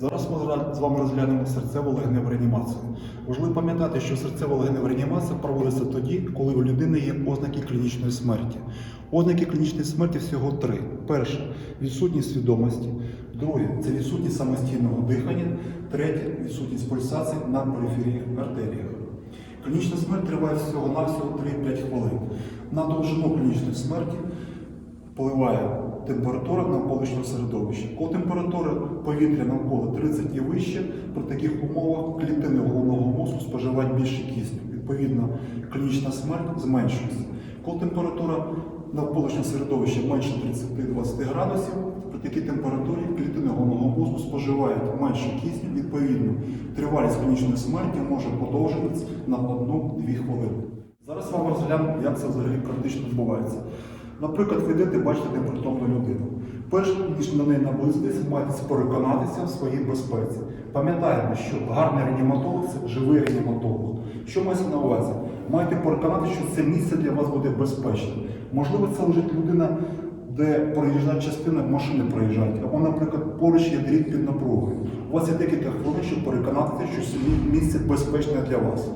Зараз ми з вами розглянемо серцево легеневу реанімацію. Важливо пам'ятати, що серцево легенева реанімація проводиться тоді, коли у людини є ознаки клінічної смерті. Ознаки клінічної смерті всього три: перше відсутність свідомості, друге це відсутність самостійного дихання, третє відсутність пульсації на периферії артеріях. Клінічна смерть триває всього-навсього 3-5 хвилин. На довжину клінічної смерті впливає температура навколишнього середовища. Коли температура повітря навколо 30 і вище, при таких умовах клітини головного мозку споживають більше кисню. Відповідно, клінічна смерть зменшується. Коли температура навколишнього середовища менше 30-20 градусів, при такій температурі клітини головного мозку споживають менше кисню, відповідно, тривалість клінічної смерті може подовжуватися на 1-2 хвилини. Зараз вам розглянемо, як це взагалі практично відбувається. Наприклад, ви йдете, бачите непритомну людину. Перш ніж до неї наблизитися, маєте переконатися в своїй безпеці. Пам'ятаємо, що гарний реаніматолог це живий реаніматолог. Що мається на увазі? Маєте переконатися, що це місце для вас буде безпечним. Можливо, це лежить людина, де проїжджає частина машини проїжджають, або, наприклад, поруч є дріт під напругою. У вас є декілька хвилин, щоб переконатися, що це місце безпечне для вас.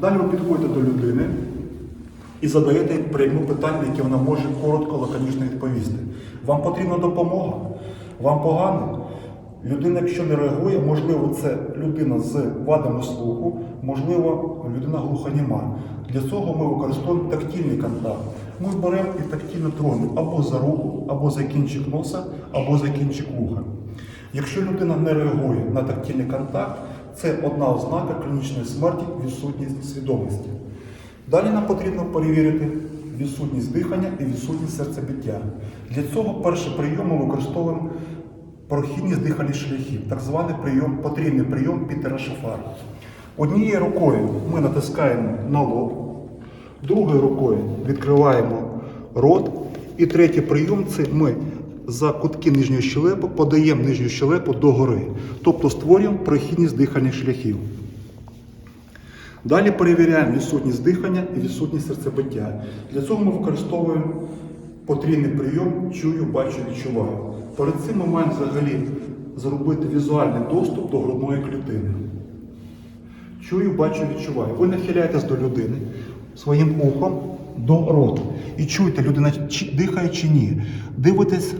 Далі ви підходите до людини і задаєте прямі питання, які вона може коротко, лаконічно відповісти. Вам потрібна допомога? Вам погано? Людина, якщо не реагує, можливо, це людина з вадами слуху, можливо, людина глухоніма. Для цього ми використовуємо тактильний контакт. Ми беремо і тактильно тронемо або за руку, або за кінчик носа, або за кінчик вуха. Якщо людина не реагує на тактильний контакт, це одна ознака клінічної смерті відсутність свідомості. Далі нам потрібно перевірити відсутність дихання і відсутність серцебиття. Для цього перший прийом ми використовуємо прохідність дихальних шляхів, так званий прийом, потрібний прийом Пітера Шафара. Однією рукою ми натискаємо на лоб, другою рукою відкриваємо рот. І третій прийом це ми за кутки нижньої щелепи подаємо нижню щелепу догори, тобто створюємо прохідність дихальних шляхів. Далі перевіряємо відсутність дихання і відсутність серцебиття. Для цього ми використовуємо потрійний прийом чую, бачу, відчуваю. Перед цим ми маємо взагалі зробити візуальний доступ до грудної клітини. Чую, бачу, відчуваю. Ви нахиляєтесь до людини своїм ухом до роту. І чуєте, людина дихає чи ні. Дивитесь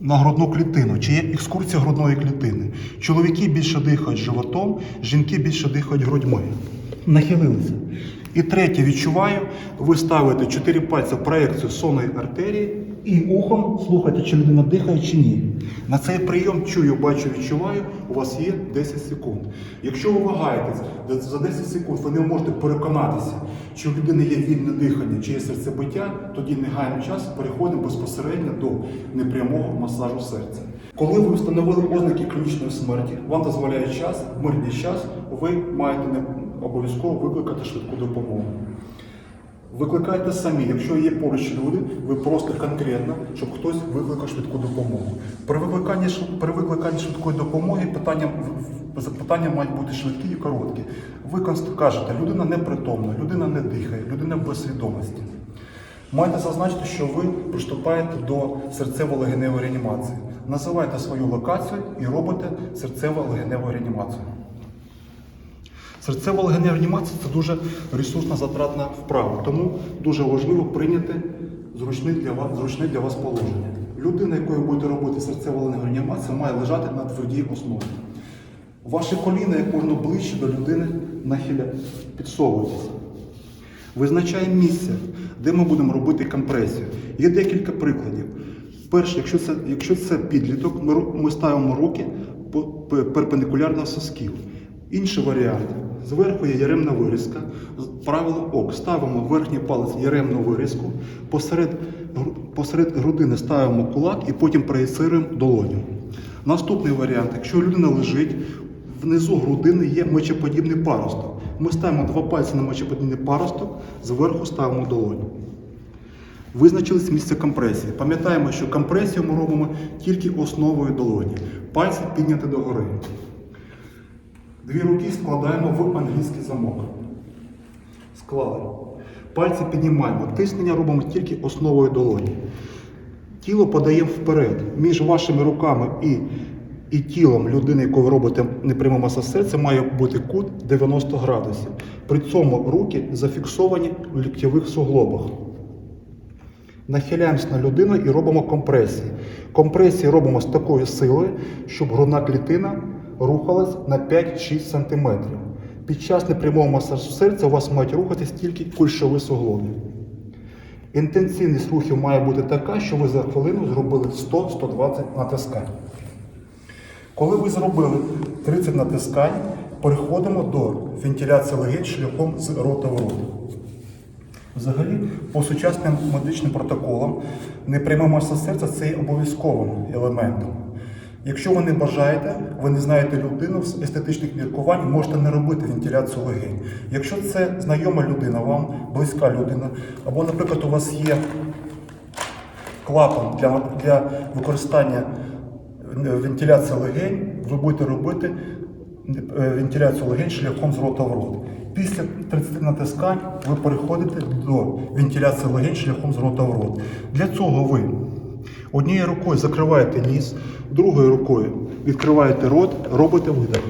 на грудну клітину, чи є екскурсія грудної клітини. Чоловіки більше дихають животом, жінки більше дихають грудьми. Нахилилися. І третє, відчуваю, ви ставите чотири пальці в проекцію сонної артерії і ухом слухайте, чи людина дихає чи ні. На цей прийом чую, бачу, відчуваю, у вас є 10 секунд. Якщо ви вагаєтесь, за 10 секунд ви не можете переконатися, чи у людини є вільне дихання, чи є серцебиття, тоді не гаємо час, переходимо безпосередньо до непрямого масажу серця. Коли ви встановили ознаки клінічної смерті, вам дозволяє час, мирний час, ви маєте не обов'язково викликати швидку допомогу. Викликайте самі, якщо є поруч люди, ви просто конкретно, щоб хтось викликав швидку допомогу. При викликанні, при викликанні швидкої допомоги питання, в- мають бути швидкі і короткі. Ви кажете, людина непритомна, людина не дихає, людина без свідомості. Маєте зазначити, що ви приступаєте до серцево-легеневої реанімації. Називайте свою локацію і робите серцево-легеневу реанімацію. Серцево-легенева реанімація це дуже ресурсна затратна вправа, тому дуже важливо прийняти зручне для вас, зручне для вас положення. Людина, якою будете робити серцево-легеневу реанімацію, має лежати на твердій основі. Ваші коліна як можна ближче до людини нахиля підсовуйтесь. Визначаємо місце, де ми будемо робити компресію. Є декілька прикладів. Перше, якщо це, якщо це підліток, ми, ми ставимо руки перпендикулярно сосків. Інший варіант. Зверху є яремна вирізка. Правило ок. Ставимо верхній палець яремну вирізку, посеред, посеред грудини ставимо кулак і потім проєцируємо долоню. Наступний варіант, якщо людина лежить, внизу грудини є мечеподібний паросток. Ми ставимо два пальці на мечеподібний паросток, зверху ставимо долоню. Визначились місце компресії. Пам'ятаємо, що компресію ми робимо тільки основою долоні. Пальці підняти догори. Дві руки складаємо в англійський замок. Склали. Пальці піднімаємо. Тиснення робимо тільки основою долоні. Тіло подаємо вперед. Між вашими руками і і тілом людини, яку ви робите непрямий масаж серця, має бути кут 90 градусів. При цьому руки зафіксовані у ліктєвих суглобах. Нахиляємось на людину і робимо компресії. Компресії робимо з такою силою, щоб грудна клітина рухалась на 5-6 см. Під час непрямого масажу серця у вас мають рухатись тільки кульшові суглоби. Інтенсивність рухів має бути така, що ви за хвилину зробили 100-120 натискань. Коли ви зробили 30 натискань, переходимо до вентиляції легень шляхом з рота в рот. Взагалі, по сучасним медичним протоколам, непрямий масаж серця це є обов'язковим елементом. Якщо ви не бажаєте, ви не знаєте людину з естетичних міркувань, можете не робити вентиляцію легень. Якщо це знайома людина, вам близька людина, або, наприклад, у вас є клапан для, для використання е, вентиляції легень, ви будете робити е, вентиляцію легень шляхом з рота в рот. Після 30 натискань ви переходите до вентиляції легень шляхом з рота в рот. Для цього ви однією рукою закриваєте ніс, другою рукою відкриваєте рот, робите видих.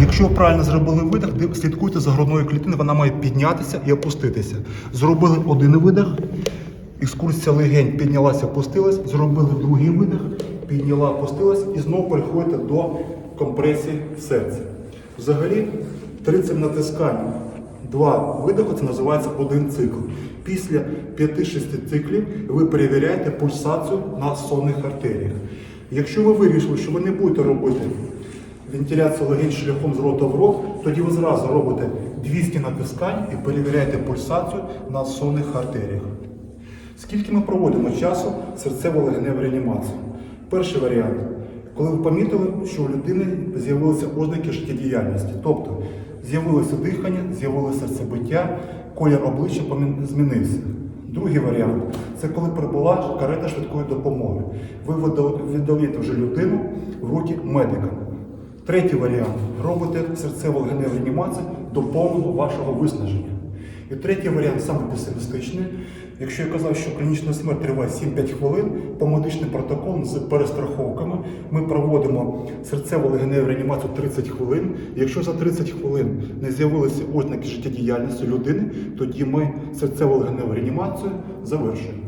Якщо правильно зробили видих, слідкуйте за грудною клітиною, вона має піднятися і опуститися. Зробили один видих, екскурсія легень піднялася, опустилась, зробили другий видих, підняла, опустилась і знову переходите до компресії серця. Взагалі 30 натискань, два видихи це називається один цикл. Після 5-6 циклів ви перевіряєте пульсацію на сонних артеріях. Якщо ви вирішили, що ви не будете робити вентиляцію легень шляхом з рота в рот, тоді ви зразу робите 200 натискань і перевіряєте пульсацію на сонних артеріях. Скільки ми проводимо часу серцево-легеневої реанімації? Перший варіант, коли ви помітили, що у людини з'явилися ознаки життєдіяльності, тобто з'явилося дихання, з'явилося серцебиття, колір обличчя змінився. Другий варіант це коли прибула карета швидкої допомоги. Ви віддаєте вже людину в руки медика. Третій варіант робите серцево-легеневу реанімацію до повного вашого виснаження. І третій варіант саме песимістичний. Якщо я казав, що клінічна смерть триває 7-5 хвилин, по медичним протоколам з перестраховками ми проводимо серцево-легеневу реанімацію 30 хвилин. І Якщо за 30 хвилин не з'явилися ознаки життєдіяльності людини, тоді ми серцево-легеневу реанімацію завершуємо.